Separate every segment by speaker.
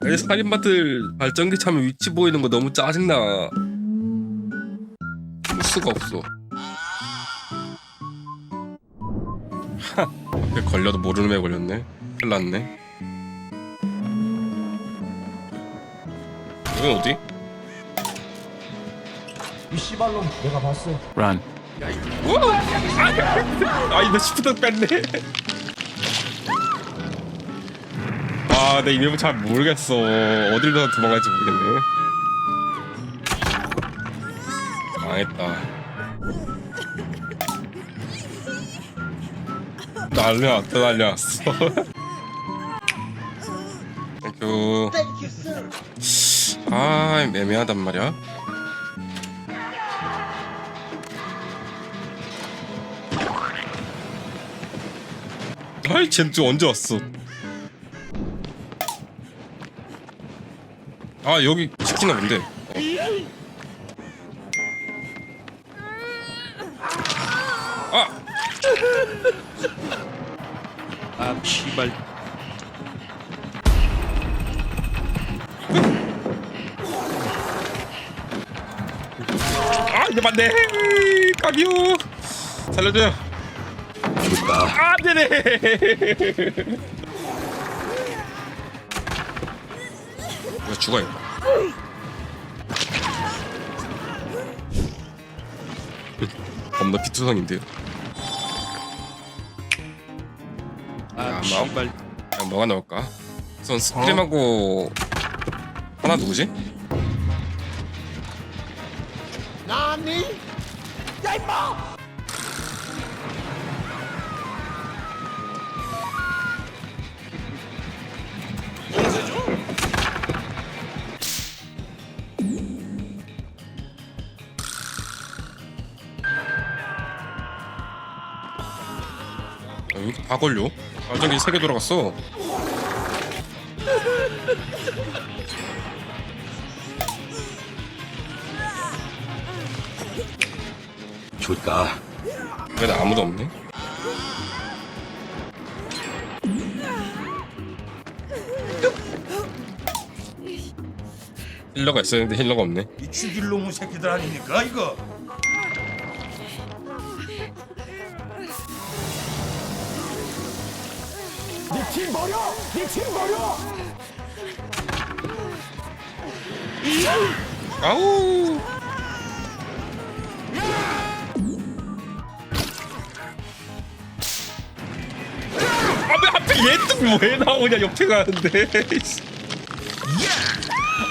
Speaker 1: 아니 살인마들 발전기 차면 위치 보이는 거 너무 짜증나. 볼 수가 없어. 하 걸려도 모르는 애 걸렸네. 큰일 났네. 여긴 어디?
Speaker 2: 이 씨발놈 내가 봤어.
Speaker 3: Run.
Speaker 1: 아이 나 시프트 뺐네 아 내 이맵을 잘 모르겠어. 어디로 도망갈지 모르겠네. 망했다. 났다 난리 났어. 땡큐 아 애매하단 말이야. 아이 쟤또 언제 왔어 아 여기 시키나 본데? 어. 아!
Speaker 3: 아, 씨발.
Speaker 1: 아 이게 맞네. 까비오. 살려줘요. 아 네네 이거 죽어요 겁나 피투성인데요
Speaker 3: 아,
Speaker 1: 야,
Speaker 3: 씨발.
Speaker 1: 야, 뭐가 나올까? 우선 스크림하고 하나 누구지? 아, 여기 다 걸려? 발전기 3개 돌아갔어
Speaker 3: 좋다.
Speaker 1: 왜 아무도 없네? 힐러가 있었는데 힐러가 없네
Speaker 4: 이 죽일 놈의 새끼들 아닙니까 이거?
Speaker 2: 니팀 버려! 니팀 버려!
Speaker 1: 아우! 아왜 하필 얘또왜 나오냐 옆에 가는데.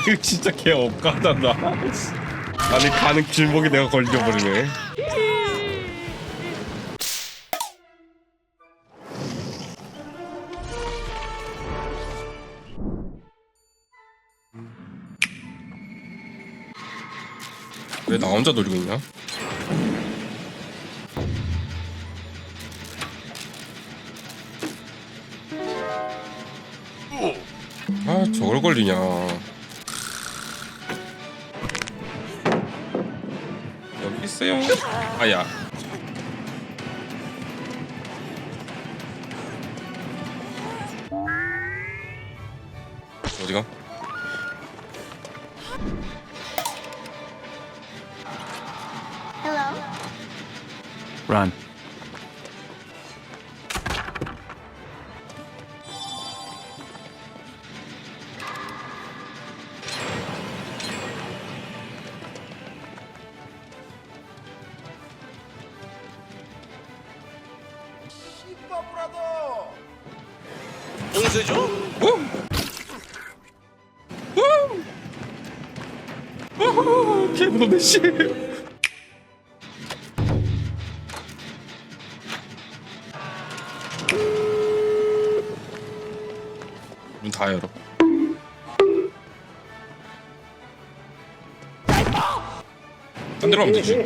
Speaker 1: 이거 진짜 개 억까하다 아니 가는 길목에 내가 걸려버리네 왜 나 혼자 노리고 있냐? 아 저걸 걸리냐 여기 있어요 아야 어디가?
Speaker 3: Run.
Speaker 4: 씨바브라더
Speaker 1: 개무섭네 다 열어. 딴 데로 되지.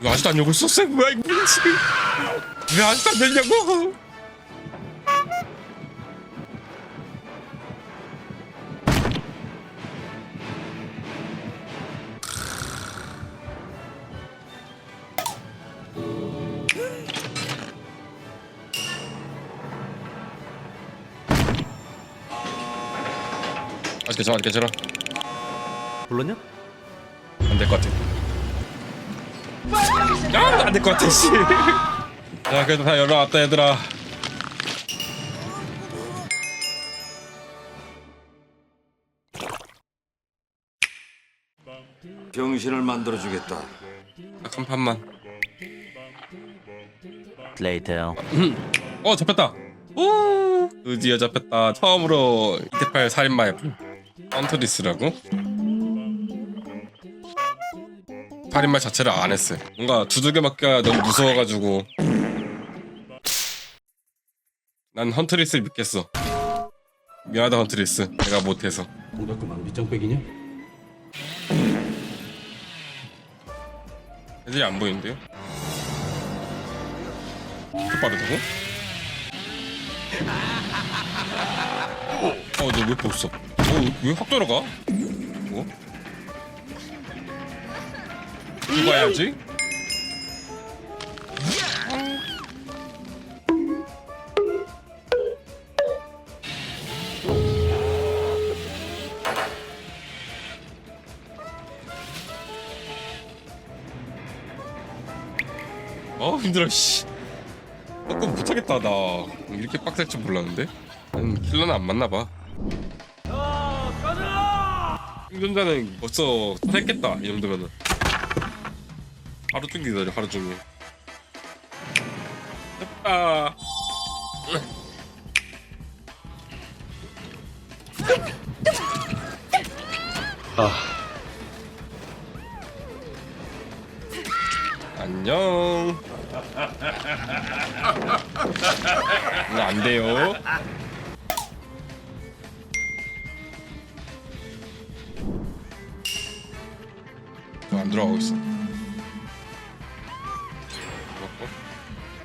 Speaker 1: 이거 아직도 안 열고 있었어? 뭐야 이거 뭐지? 왜 아직도 안 열냐고? 아직 괜찮아 아직 괜찮아.
Speaker 3: 불렀냐?
Speaker 1: 안 될 것 같아. 아, 안될 것 같아 씨. 자 그래도 다 연락 왔다 얘들아.
Speaker 4: 병신을 만들어 주겠다.
Speaker 1: 딱 한 판만.
Speaker 3: Later.
Speaker 1: 어 잡혔다. 오! 드디어 잡혔다. 처음으로 이태팔 살인마의 헌트리스라고 살인마 자체를 안 했어요 뭔가 두들겨 맞기가 너무 무서워가지고 난 헌트리스를 믿겠어 미안하다 헌트리스 내가 못해서
Speaker 3: 동작그만 밑장빼기냐?
Speaker 1: 애들이 안 보이는데요? 이렇게 빠르다고? 어, 너왜 없어? 어, 왜확 돌아가? 뭐? 죽어야지? 어 힘들어 씨 조금 못하겠다 나 이렇게 빡셀 줄 몰랐는데 난 킬러는 안 맞나 봐 생존자는 벌써 했겠다 이 정도면은. 하루 종일 기다려 하루 종일. 됐다. 안녕. 이거 안 돼요 들어가고 있어 먹고.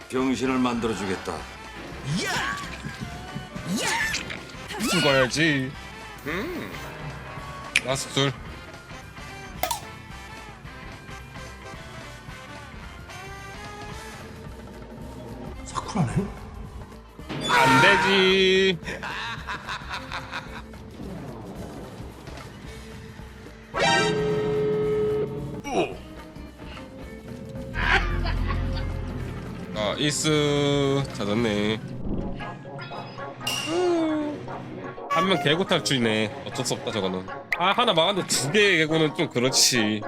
Speaker 4: 병신을 만들어 주겠다.
Speaker 1: 죽어야지 음 라스트 둘
Speaker 2: 사쿠라네?
Speaker 1: 안 되지. 아, 이스 찾았네. 한 명 개고 탈출이네. 어쩔 수 없다 저거는. 아 하나 막았는데 두개 개고는 좀 그렇지.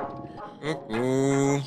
Speaker 1: 으으.